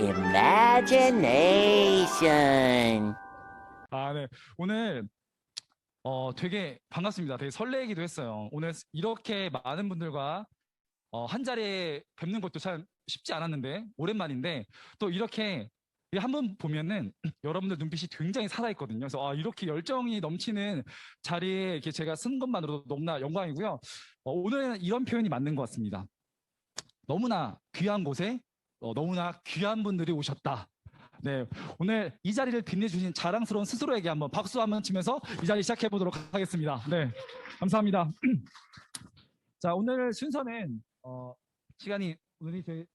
imagination. 아, 네. 오늘 어 되게 반갑습니다. 되게 설레기도 했어요. 오늘 이렇게 많은 분들과 어, 한 자리에 뵙는 것도 참 쉽지 않았는데 오랜만인데 또 이렇게 한번 보면은 여러분들 눈빛이 굉장히 살아있거든요. 그래서 아, 이렇게 열정이 넘치는 자리에 이렇게 제가 쓴 것만으로도 너무나 영광이고요. 어, 오늘은 이런 표현이 맞는 것 같습니다. 너무나 귀한 곳에 어, 너무나 귀한 분들이 오셨다. 네, 오늘 이 자리를 빛내주신 자랑스러운 스스로에게 한번 박수 한번 치면서 이 자리 시작해 보도록 하겠습니다. 네, 감사합니다. 자, 오늘 순서는 어, 시간이 오늘이 되게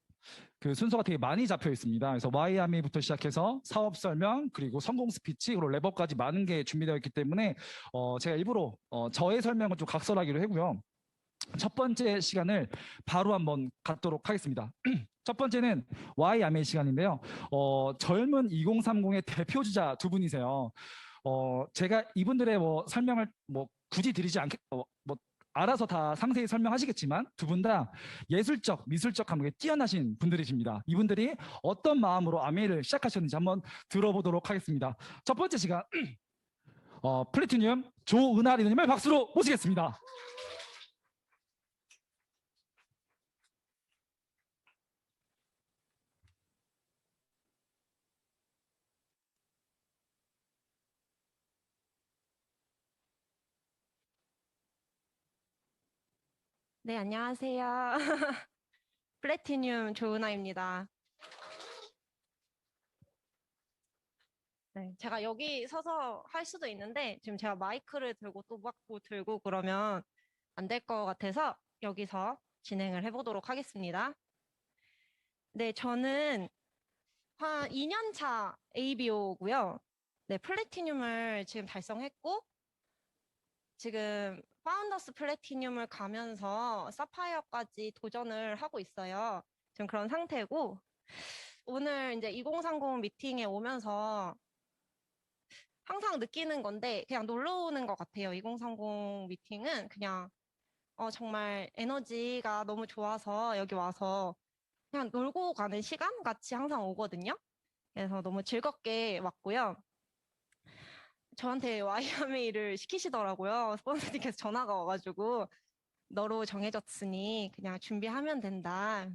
그 순서가 되게 많이 잡혀 있습니다. 그래서 와이아미부터 시작해서 사업 설명 그리고 성공 스피치 그리고 랩업까지 많은 게 준비되어 있기 때문에 어, 제가 일부러 어, 저의 설명을 좀 각설하기로 하고요. 첫 번째 시간을 바로 한번 갖도록 하겠습니다. 첫 번째는 와이아메 시간인데요. 어, 젊은 2030의 대표 주자 두 분이세요. 어, 제가 이분들의 뭐 설명을 뭐 굳이 드리지 않겠, 어, 뭐 알아서 다 상세히 설명하시겠지만 두 분 다 예술적, 미술적 감각에 뛰어나신 분들이십니다. 이분들이 어떤 마음으로 아메이를 시작하셨는지 한번 들어보도록 하겠습니다. 첫 번째 시간 어, 플래티늄 조은하리님을 박수로 모시겠습니다. 네, 안녕하세요. 플래티늄 조은아입니다. 네, 제가 여기 서서 할 수도 있는데 지금 제가 마이크를 들고 또 받고 들고 그러면 안 될 것 같아서 여기서 진행을 해보도록 하겠습니다. 네, 저는 한 2년 차 ABO고요. 네, 플래티늄을 지금 달성했고 지금 파운더스 플래티늄을 가면서 사파이어까지 도전을 하고 있어요. 지금 그런 상태고 오늘 이제 2030 미팅에 오면서 항상 느끼는 건데 그냥 놀러 오는 것 같아요. 2030 미팅은 그냥 어, 정말 에너지가 너무 좋아서 여기 와서 그냥 놀고 가는 시간 같이 항상 오거든요. 그래서 너무 즐겁게 왔고요. 저한테 와이아메이를 시키시더라고요. 스폰서님께서 전화가 와가지고 너로 정해졌으니 그냥 준비하면 된다.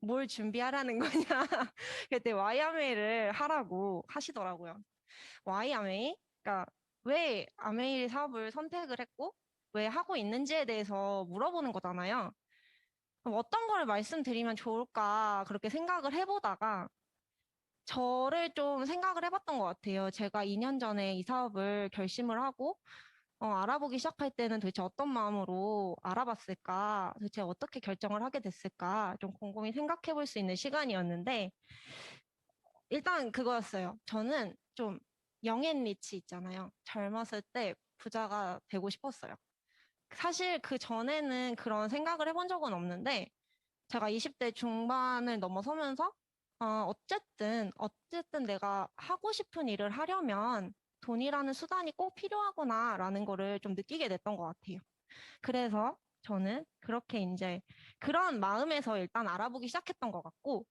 뭘 준비하라는 거냐? 그때 와이아메이를 하라고 하시더라고요. 와이아메이? 그러니까 왜 아메이 사업을 선택을 했고 왜 하고 있는지에 대해서 물어보는 거잖아요. 어떤 거를 말씀드리면 좋을까 그렇게 생각을 해보다가 저를 좀 생각을 해봤던 것 같아요. 제가 2년 전에 이 사업을 결심을 하고 어, 알아보기 시작할 때는 도대체 어떤 마음으로 알아봤을까? 도대체 어떻게 결정을 하게 됐을까? 좀 곰곰이 생각해 볼 수 있는 시간이었는데 일단 그거였어요. 저는 좀 영앤 리치 있잖아요. 젊었을 때 부자가 되고 싶었어요. 사실 그 전에는 그런 생각을 해본 적은 없는데 제가 20대 중반을 넘어서면서 어, 어쨌든, 어쨌든 내가 하고 싶은 일을 하려면 돈이라는 수단이 꼭 필요하구나라는 거를 좀 느끼게 됐던 것 같아요. 그래서 저는 그렇게 이제 그런 마음에서 일단 알아보기 시작했던 것 같고,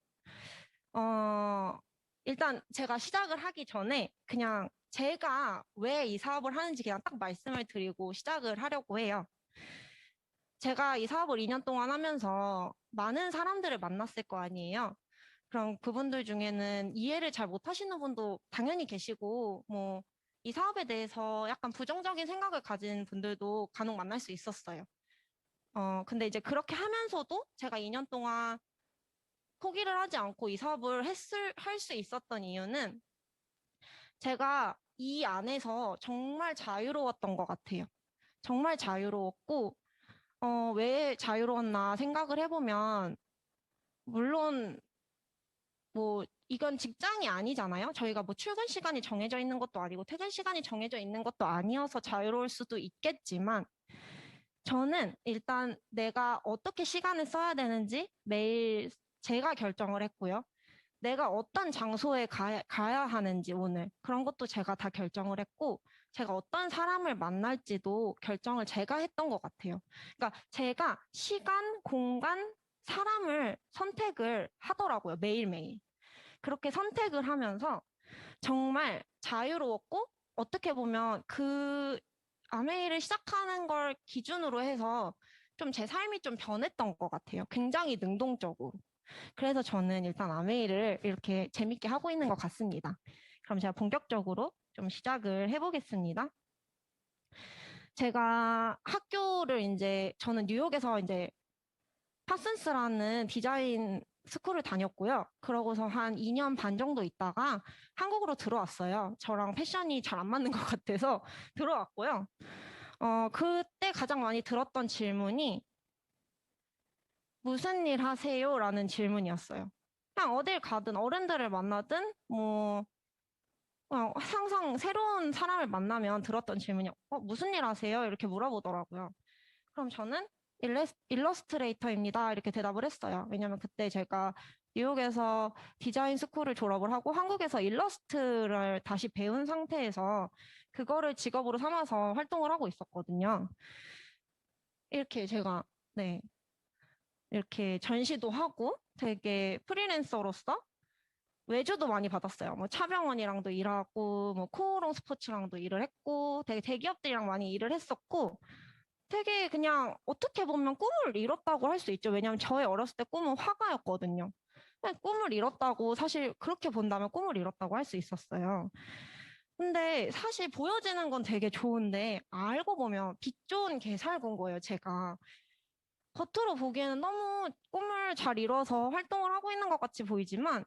어, 일단 제가 시작을 하기 전에 그냥 제가 왜 이 사업을 하는지 그냥 딱 말씀을 드리고 시작을 하려고 해요. 제가 이 사업을 2년 동안 하면서 많은 사람들을 만났을 거 아니에요. 그럼 그분들 중에는 이해를 잘 못하시는 분도 당연히 계시고, 뭐, 이 사업에 대해서 약간 부정적인 생각을 가진 분들도 간혹 만날 수 있었어요. 어, 근데 이제 그렇게 하면서도 제가 2년 동안 포기를 하지 않고 이 사업을 했을, 할 수 있었던 이유는 제가 이 안에서 정말 자유로웠던 것 같아요. 정말 자유로웠고, 어, 왜 자유로웠나 생각을 해보면, 물론 뭐 이건 직장이 아니잖아요. 저희가 뭐 출근 시간이 정해져 있는 것도 아니고 퇴근 시간이 정해져 있는 것도 아니어서 자유로울 수도 있겠지만 저는 일단 내가 어떻게 시간을 써야 되는지 매일 제가 결정을 했고요. 내가 어떤 장소에 가, 가야 하는지 오늘 그런 것도 제가 다 결정을 했고 제가 어떤 사람을 만날지도 결정을 제가 했던 것 같아요. 그러니까 제가 시간, 공간, 사람을 선택을 하더라고요. 매일매일. 그렇게 선택을 하면서 정말 자유로웠고 어떻게 보면 그 아메이를 시작하는 걸 기준으로 해서 좀 제 삶이 좀 변했던 것 같아요. 굉장히 능동적으로. 그래서 저는 일단 아메이를 이렇게 재밌게 하고 있는 것 같습니다. 그럼 제가 본격적으로 좀 시작을 해보겠습니다. 제가 학교를 이제 저는 뉴욕에서 이제 파슨스라는 디자인 스쿨을 다녔고요. 그러고서 한 2년 반 정도 있다가 한국으로 들어왔어요. 저랑 패션이 잘 안 맞는 것 같아서 들어왔고요. 어, 그때 가장 많이 들었던 질문이 무슨 일 하세요? 라는 질문이었어요. 그냥 어딜 가든 어른들을 만나든 뭐 어, 항상 새로운 사람을 만나면 들었던 질문이 어, 무슨 일 하세요? 이렇게 물어보더라고요. 그럼 저는 일러스트레이터입니다. 이렇게 대답을 했어요. 왜냐면 그때 제가 뉴욕에서 디자인 스쿨을 졸업을 하고 한국에서 일러스트를 다시 배운 상태에서 그거를 직업으로 삼아서 활동을 하고 있었거든요. 이렇게 제가, 네. 이렇게 전시도 하고 되게 프리랜서로서 외주도 많이 받았어요. 뭐 차병원이랑도 일하고, 뭐 코오롱 스포츠랑도 일을 했고, 되게 대기업들이랑 많이 일을 했었고, 되게 그냥 어떻게 보면 꿈을 이뤘다고 할 수 있죠. 왜냐하면 저의 어렸을 때 꿈은 화가였거든요. 근데 꿈을 이뤘다고 사실 그렇게 본다면 꿈을 이뤘다고 할 수 있었어요. 근데 사실 보여지는 건 되게 좋은데 알고 보면 빛 좋은 개살군 거예요, 제가. 겉으로 보기에는 너무 꿈을 잘 이뤄서 활동을 하고 있는 것 같이 보이지만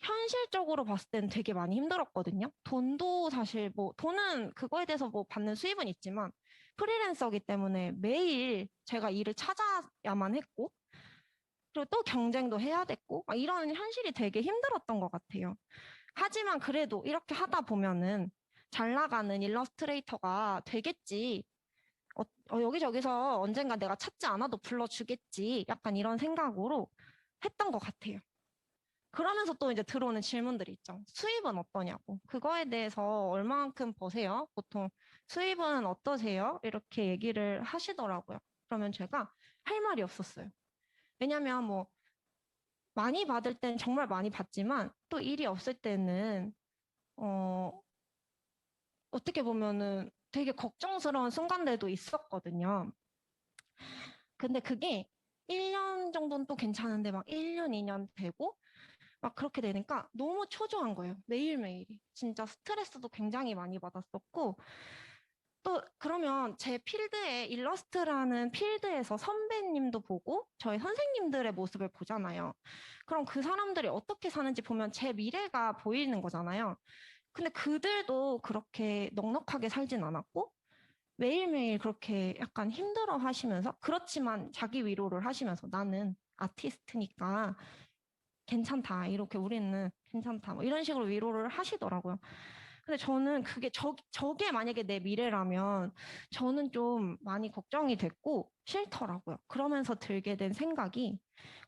현실적으로 봤을 때는 되게 많이 힘들었거든요. 돈도 사실 뭐 돈은 그거에 대해서 뭐 받는 수입은 있지만 프리랜서기 때문에 매일 제가 일을 찾아야만 했고 그리고 또 경쟁도 해야 됐고 막 이런 현실이 되게 힘들었던 것 같아요. 하지만 그래도 이렇게 하다 보면은 잘 나가는 일러스트레이터가 되겠지. 어, 어, 여기저기서 언젠가 내가 찾지 않아도 불러주겠지. 약간 이런 생각으로 했던 것 같아요. 그러면서 또 이제 들어오는 질문들이 있죠. 수입은 어떠냐고. 그거에 대해서 얼마만큼 버세요? 보통 수입은 어떠세요? 이렇게 얘기를 하시더라고요. 그러면 제가 할 말이 없었어요. 왜냐면 뭐 많이 받을 땐 정말 많이 받지만 또 일이 없을 때는 어 어떻게 보면은 되게 걱정스러운 순간들도 있었거든요. 근데 그게 1년 정도는 또 괜찮은데 막 1년, 2년 되고 막 그렇게 되니까 너무 초조한 거예요. 매일매일이. 진짜 스트레스도 굉장히 많이 받았었고 또 그러면 제 필드에 일러스트라는 필드에서 선배님도 보고 저희 선생님들의 모습을 보잖아요. 그럼 그 사람들이 어떻게 사는지 보면 제 미래가 보이는 거잖아요. 근데 그들도 그렇게 넉넉하게 살진 않았고 매일매일 그렇게 약간 힘들어 하시면서 그렇지만 자기 위로를 하시면서 나는 아티스트니까 괜찮다. 이렇게 우리는 괜찮다. 뭐 이런 식으로 위로를 하시더라고요. 근데 저는 그게 저, 저게 만약에 내 미래라면 저는 좀 많이 걱정이 됐고 싫더라고요. 그러면서 들게 된 생각이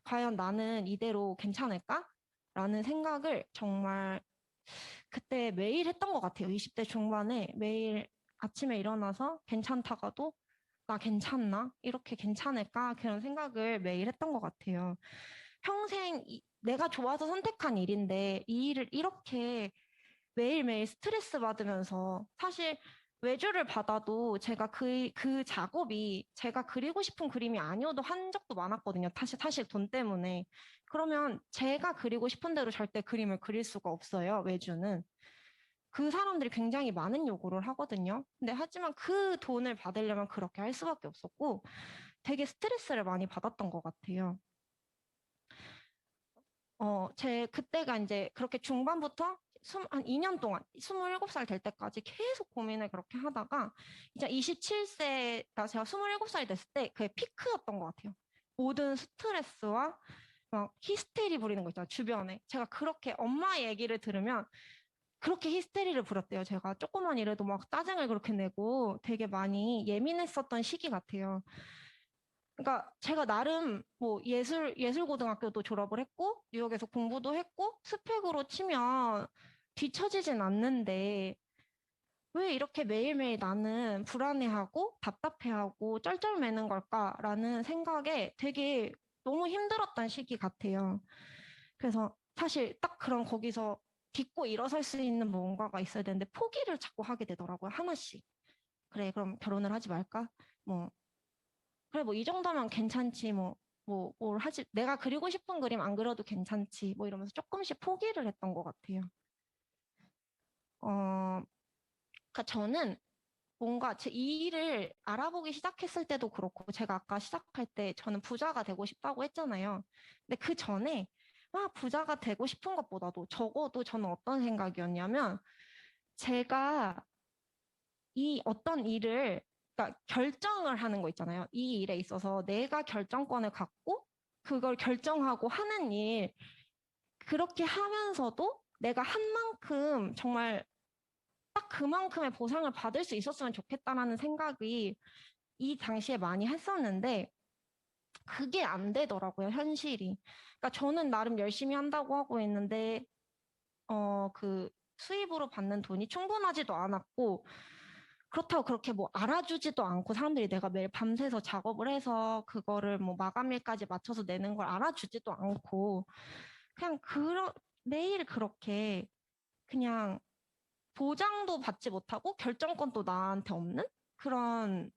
과연 나는 이대로 괜찮을까? 라는 생각을 정말 그때 매일 했던 것 같아요. 20대 중반에 매일 아침에 일어나서 괜찮다가도 나 괜찮나? 이렇게 괜찮을까? 그런 생각을 매일 했던 것 같아요. 평생 이- 내가 좋아서 선택한 일인데 이 일을 이렇게 매일매일 스트레스 받으면서 사실 외주를 받아도 제가 그, 그 작업이 제가 그리고 싶은 그림이 아니어도 한 적도 많았거든요. 사실, 사실 돈 때문에. 그러면 제가 그리고 싶은 대로 절대 그림을 그릴 수가 없어요. 외주는. 그 사람들이 굉장히 많은 요구를 하거든요. 근데 하지만 그 돈을 받으려면 그렇게 할 수밖에 없었고 되게 스트레스를 많이 받았던 것 같아요. 어, 제 그때가 이제 그렇게 중반부터 한 2년 동안 27살 될 때까지 계속 고민을 그렇게 하다가 이제 27세가 제가 27살이 됐을 때 그게 피크였던 것 같아요. 모든 스트레스와 막 히스테리 부리는 거 있잖아요. 주변에. 제가 그렇게 엄마 얘기를 들으면 그렇게 히스테리를 부렸대요. 제가 조그만 일에도 막 짜증을 그렇게 내고 되게 많이 예민했었던 시기 같아요. 그러니까 제가 나름 뭐 예술 예술 고등학교도 졸업을 했고 뉴욕에서 공부도 했고 스펙으로 치면 뒤처지진 않는데 왜 이렇게 매일매일 나는 불안해하고 답답해하고 쩔쩔매는 걸까라는 생각에 되게 너무 힘들었던 시기 같아요. 그래서 사실 딱 그런 거기서 딛고 일어설 수 있는 뭔가가 있어야 되는데 포기를 자꾸 하게 되더라고요. 하나씩. 그래, 그럼 결혼을 하지 말까? 뭐, 그래, 뭐 이 정도면 괜찮지. 뭐, 뭐, 뭘 하지. 내가 그리고 싶은 그림 안 그려도 괜찮지. 뭐 이러면서 조금씩 포기를 했던 것 같아요. 어, 그러니까 저는 뭔가 제이 일을 알아보기 시작했을 때도 그렇고 제가 아까 시작할 때 저는 부자가 되고 싶다고 했잖아요. 근데 그 전에 막 부자가 되고 싶은 것보다도 적어도 저는 어떤 생각이었냐면 제가 이 어떤 일을 그러니까 결정을 하는 거 있잖아요. 이 일에 있어서 내가 결정권을 갖고 그걸 결정하고 하는 일 그렇게 하면서도 내가 한 만큼 정말 딱 그만큼의 보상을 받을 수 있었으면 좋겠다라는 생각이 이 당시에 많이 했었는데 그게 안 되더라고요, 현실이. 그러니까 저는 나름 열심히 한다고 하고 있는데 어, 그 수입으로 받는 돈이 충분하지도 않았고 그렇다고 그렇게 뭐 알아주지도 않고 사람들이 내가 매일 밤새서 작업을 해서 그거를 뭐 마감일까지 맞춰서 내는 걸 알아주지도 않고 그냥 그러, 매일 그렇게 그냥 보장도 받지 못하고 결정권도 나한테 없는 그런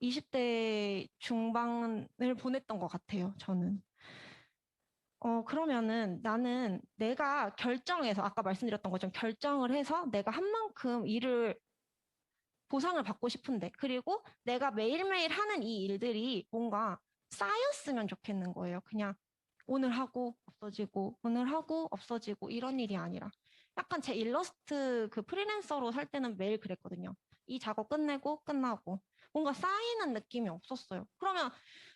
20대 중반을 보냈던 것 같아요, 저는. 어, 그러면은 나는 내가 결정해서, 아까 말씀드렸던 것처럼 결정을 해서 내가 한 만큼 일을 보상을 받고 싶은데, 그리고 내가 매일매일 하는 이 일들이 뭔가 쌓였으면 좋겠는 거예요. 그냥 오늘 하고 없어지고, 오늘 하고 없어지고 이런 일이 아니라. 약간 제 일러스트 그 프리랜서로 살 때는 매일 그랬거든요. 이 작업 끝내고 끝나고 뭔가 쌓이는 느낌이 없었어요. 그러면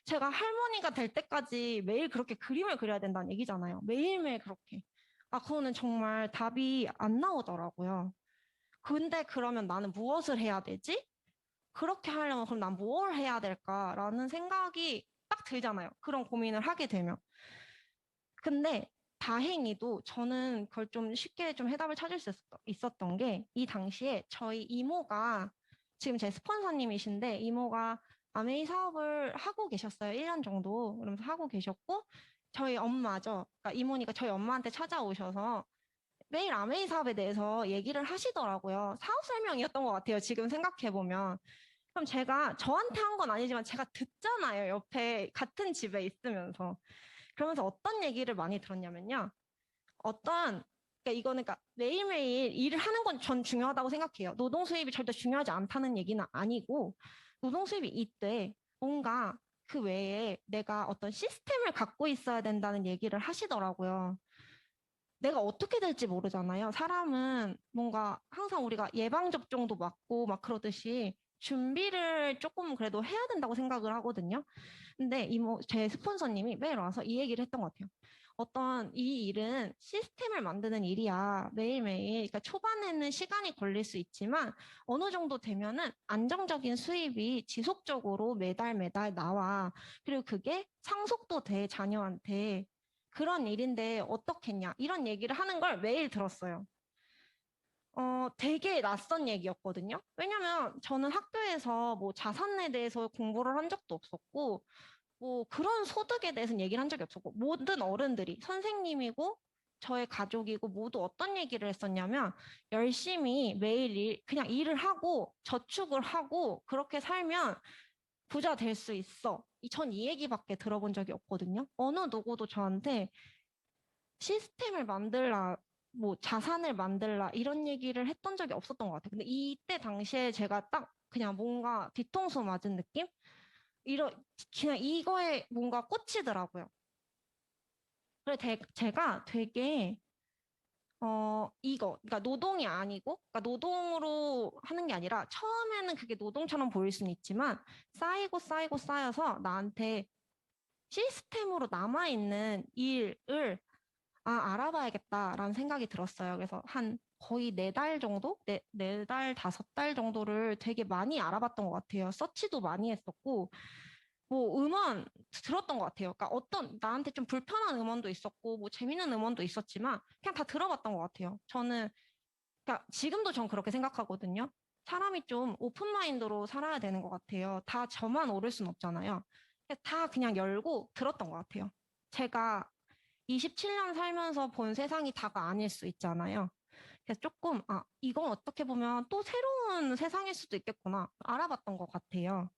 제가 할머니가 될 때까지 매일 그렇게 그림을 그려야 된다는 얘기잖아요. 매일매일 그렇게. 아, 그거는 정말 답이 안 나오더라고요. 근데 그러면 나는 무엇을 해야 되지? 그렇게 하려면 그럼 난 뭘 해야 될까라는 생각이 딱 들잖아요. 그런 고민을 하게 되면. 근데 다행히도 저는 그걸 좀 쉽게 좀 해답을 찾을 수 있었던 게 이 당시에 저희 이모가 지금 제 스폰서님이신데 이모가 아메이 사업을 하고 계셨어요. 1년 정도. 그러면서 하고 계셨고 저희 엄마죠. 그러니까 이모니까 저희 엄마한테 찾아오셔서 매일 아메이 사업에 대해서 얘기를 하시더라고요. 사업 설명이었던 것 같아요. 지금 생각해 보면. 그럼 제가 저한테 한 건 아니지만 제가 듣잖아요. 옆에 같은 집에 있으면서. 그러면서 어떤 얘기를 많이 들었냐면요. 어떤 그러니까 이거는 그러니까 매일매일 일을 하는 건 전 중요하다고 생각해요. 노동 수입이 절대 중요하지 않다는 얘기는 아니고 노동 수입이 이때 뭔가 그 외에 내가 어떤 시스템을 갖고 있어야 된다는 얘기를 하시더라고요. 내가 어떻게 될지 모르잖아요. 사람은 뭔가 항상 우리가 예방접종도 맞고 막 그러듯이 준비를 조금 그래도 해야 된다고 생각을 하거든요. 근데 이모, 제 스폰서님이 매일 와서 이 얘기를 했던 것 같아요. 어떤 이 일은 시스템을 만드는 일이야. 매일매일. 그러니까 초반에는 시간이 걸릴 수 있지만 어느 정도 되면은 안정적인 수입이 지속적으로 매달 매달 나와. 그리고 그게 상속도 돼, 자녀한테. 그런 일인데 어떻겠냐. 이런 얘기를 하는 걸 매일 들었어요. 어, 되게 낯선 얘기였거든요. 왜냐면 저는 학교에서 뭐 자산에 대해서 공부를 한 적도 없었고, 뭐 그런 소득에 대해서는 얘기를 한 적이 없었고, 모든 어른들이 선생님이고, 저의 가족이고 모두 어떤 얘기를 했었냐면, 열심히 매일 일, 그냥 일을 하고, 저축을 하고, 그렇게 살면 부자 될 수 있어. 전 이 얘기밖에 들어본 적이 없거든요. 어느 누구도 저한테 시스템을 만들라, 뭐 자산을 만들라 이런 얘기를 했던 적이 없었던 것 같아요. 근데 이때 당시에 제가 딱 그냥 뭔가 뒤통수 맞은 느낌? 이러 그냥 이거에 뭔가 꽂히더라고요. 그래 대, 제가 되게 어 이거 그러니까 노동이 아니고 그러니까 노동으로 하는 게 아니라 처음에는 그게 노동처럼 보일 수는 있지만 쌓이고 쌓이고 쌓여서 나한테 시스템으로 남아 있는 일을 아, 알아봐야겠다라는 생각이 들었어요. 그래서 한 거의 네 달 정도? 네, 네 달, 다섯 달 정도를 되게 많이 알아봤던 것 같아요. 서치도 많이 했었고, 뭐 음원 들었던 것 같아요. 그러니까 어떤 나한테 좀 불편한 음원도 있었고, 뭐 재밌는 음원도 있었지만, 그냥 다 들어봤던 것 같아요. 저는, 그러니까 지금도 전 그렇게 생각하거든요. 사람이 좀 오픈 마인드로 살아야 되는 것 같아요. 다 저만 오를 순 없잖아요. 다 그냥 열고 들었던 것 같아요. 제가 27년 살면서 본 세상이 다가 아닐 수 있잖아요. 그래서 조금, 아, 이건 어떻게 보면 또 새로운 세상일 수도 있겠구나. 알아봤던 것 같아요.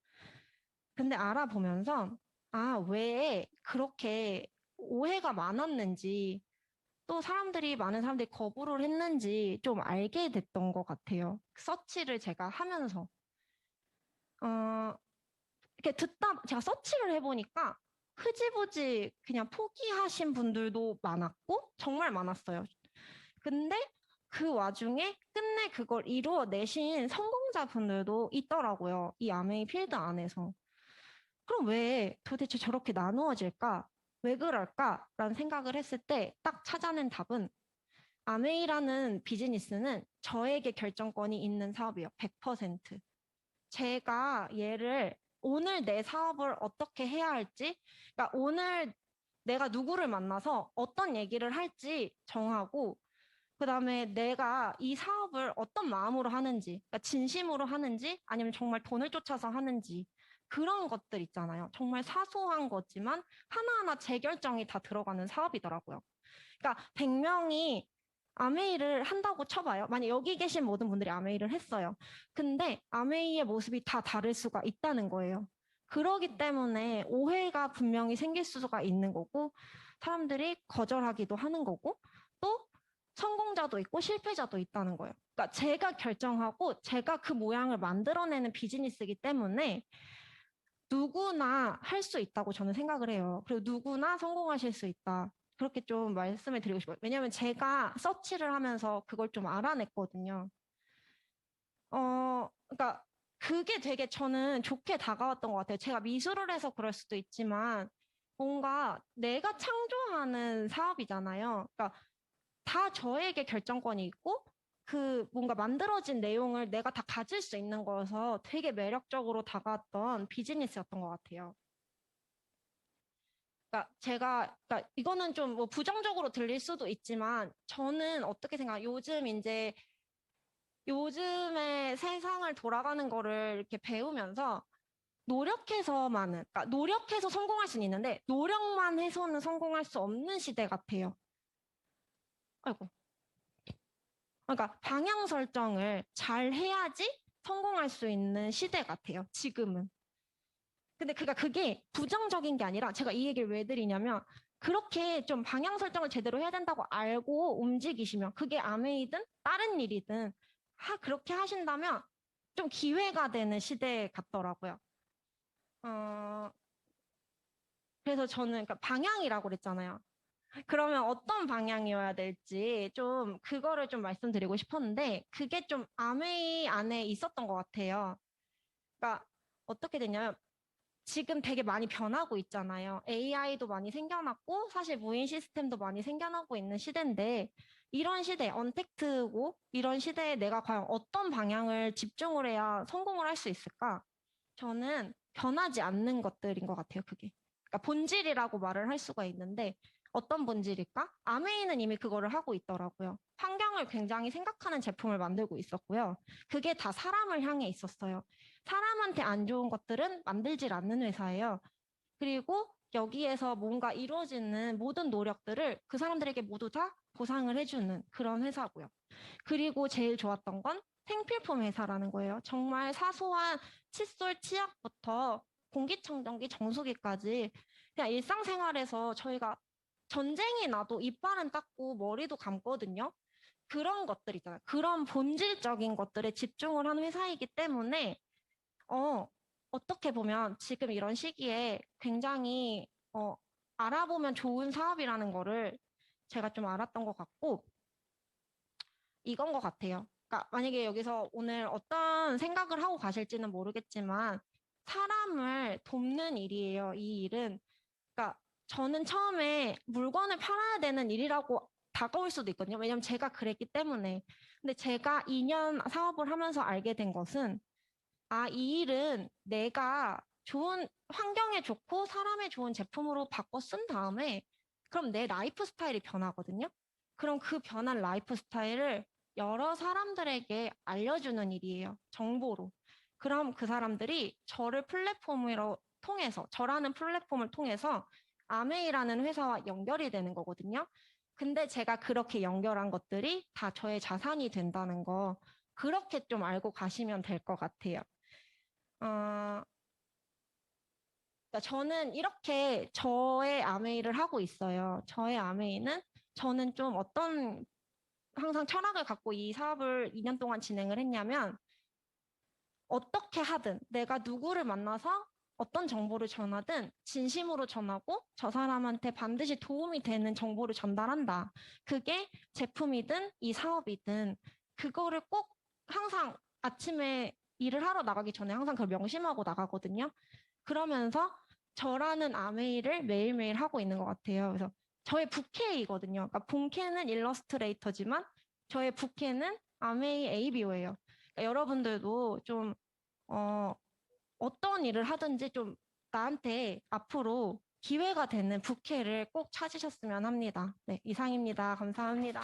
근데 알아보면서, 아, 왜 그렇게 오해가 많았는지, 또 사람들이, 많은 사람들이 거부를 했는지 좀 알게 됐던 것 같아요. 서치를 제가 하면서. 어, 이렇게 듣다, 제가 서치를 해보니까 흐지부지 그냥 포기하신 분들도 많았고, 정말 많았어요. 근데 그 와중에 끝내 그걸 이루어내신 성공자분들도 있더라고요. 이 아메이 필드 안에서. 그럼 왜 도대체 저렇게 나누어질까? 왜 그럴까? 라는 생각을 했을 때 딱 찾아낸 답은 아메이라는 비즈니스는 저에게 결정권이 있는 사업이에요. 100%. 제가 얘를 오늘 내 사업을 어떻게 해야 할지, 그러니까 오늘 내가 누구를 만나서 어떤 얘기를 할지 정하고, 그 다음에 내가 이 사업을 어떤 마음으로 하는지, 그러니까 진심으로 하는지, 아니면 정말 돈을 쫓아서 하는지, 그런 것들 있잖아요. 정말 사소한 거지만 하나하나 제 결정이 다 들어가는 사업이더라고요. 그러니까 100명이 아메이를 한다고 쳐봐요. 만약 여기 계신 모든 분들이 아메이를 했어요. 근데 아메이의 모습이 다 다를 수가 있다는 거예요. 그러기 때문에 오해가 분명히 생길 수가 있는 거고, 사람들이 거절하기도 하는 거고, 또 성공자도 있고 실패자도 있다는 거예요. 그러니까 제가 결정하고 제가 그 모양을 만들어내는 비즈니스이기 때문에 누구나 할 수 있다고 저는 생각을 해요. 그리고 누구나 성공하실 수 있다. 그렇게 좀 말씀을 드리고 싶어요. 왜냐하면 제가 서치를 하면서 그걸 좀 알아냈거든요. 어, 그러니까 그게 되게 저는 좋게 다가왔던 것 같아요. 제가 미술을 해서 그럴 수도 있지만 뭔가 내가 창조하는 사업이잖아요. 그러니까 다 저에게 결정권이 있고 그 뭔가 만들어진 내용을 내가 다 가질 수 있는 거여서 되게 매력적으로 다가왔던 비즈니스였던 것 같아요. 그러니까 제가 그러니까 이거는 좀 뭐 부정적으로 들릴 수도 있지만 저는 어떻게 생각? 요즘 이제 요즘의 세상을 돌아가는 거를 이렇게 배우면서 노력해서만은 그러니까 노력해서 성공할 수는 있는데 노력만 해서는 성공할 수 없는 시대 같아요. 아이고. 그러니까 방향 설정을 잘 해야지 성공할 수 있는 시대 같아요. 지금은. 근데 그가 그게 부정적인 게 아니라 제가 이 얘기를 왜 드리냐면 그렇게 좀 방향 설정을 제대로 해야 된다고 알고 움직이시면 그게 아메이든 다른 일이든 하, 그렇게 하신다면 좀 기회가 되는 시대 같더라고요. 어, 그래서 저는 그러니까 방향이라고 그랬잖아요. 그러면 어떤 방향이어야 될지 좀 그거를 좀 말씀드리고 싶었는데 그게 좀 아메이 안에 있었던 것 같아요. 그러니까 어떻게 되냐면 지금 되게 많이 변하고 있잖아요. AI도 많이 생겨났고 사실 무인 시스템도 많이 생겨나고 있는 시대인데 이런 시대, 언택트고 이런 시대에 내가 과연 어떤 방향을 집중을 해야 성공을 할 수 있을까? 저는 변하지 않는 것들인 것 같아요, 그게. 그러니까 본질이라고 말을 할 수가 있는데 어떤 본질일까? 아메이는 이미 그거를 하고 있더라고요. 환경을 굉장히 생각하는 제품을 만들고 있었고요. 그게 다 사람을 향해 있었어요. 사람한테 안 좋은 것들은 만들질 않는 회사예요. 그리고 여기에서 뭔가 이루어지는 모든 노력들을 그 사람들에게 모두 다 보상을 해주는 그런 회사고요. 그리고 제일 좋았던 건 생필품 회사라는 거예요. 정말 사소한 칫솔, 치약부터 공기청정기, 정수기까지 그냥 일상생활에서 저희가 전쟁이 나도 이빨은 닦고 머리도 감거든요. 그런 것들 있잖아요. 그런 본질적인 것들에 집중을 하는 회사이기 때문에 어, 어떻게 보면 지금 이런 시기에 굉장히 어, 알아보면 좋은 사업이라는 거를 제가 좀 알았던 것 같고 이건 것 같아요. 그러니까 만약에 여기서 오늘 어떤 생각을 하고 가실지는 모르겠지만 사람을 돕는 일이에요. 이 일은. 저는 처음에 물건을 팔아야 되는 일이라고 다가올 수도 있거든요. 왜냐면 제가 그랬기 때문에. 근데 제가 2년 사업을 하면서 알게 된 것은 아, 이 일은 내가 좋은 환경에 좋고 사람에 좋은 제품으로 바꿔 쓴 다음에 그럼 내 라이프 스타일이 변하거든요. 그럼 그 변한 라이프 스타일을 여러 사람들에게 알려주는 일이에요. 정보로. 그럼 그 사람들이 저를 플랫폼으로 통해서, 저라는 플랫폼을 통해서 아메이라는 회사와 연결이 되는 거거든요. 근데 제가 그렇게 연결한 것들이 다 저의 자산이 된다는 거 그렇게 좀 알고 가시면 될 것 같아요. 어, 그러니까 저는 이렇게 저의 아메이를 하고 있어요. 저의 아메이는 저는 좀 어떤 항상 철학을 갖고 이 사업을 2년 동안 진행을 했냐면 어떻게 하든 내가 누구를 만나서 어떤 정보를 전하든 진심으로 전하고 저 사람한테 반드시 도움이 되는 정보를 전달한다. 그게 제품이든 이 사업이든 그거를 꼭 항상 아침에 일을 하러 나가기 전에 항상 그걸 명심하고 나가거든요. 그러면서 저라는 아메이를 매일매일 하고 있는 것 같아요. 그래서 저의 부캐이거든요. 그러니까 본캐는 일러스트레이터지만 저의 부캐는 아메이 ABO예요. 그러니까 여러분들도 좀 어, 어떤 일을 하든지 좀 나한테 앞으로 기회가 되는 부캐를 꼭 찾으셨으면 합니다. 네, 이상입니다. 감사합니다.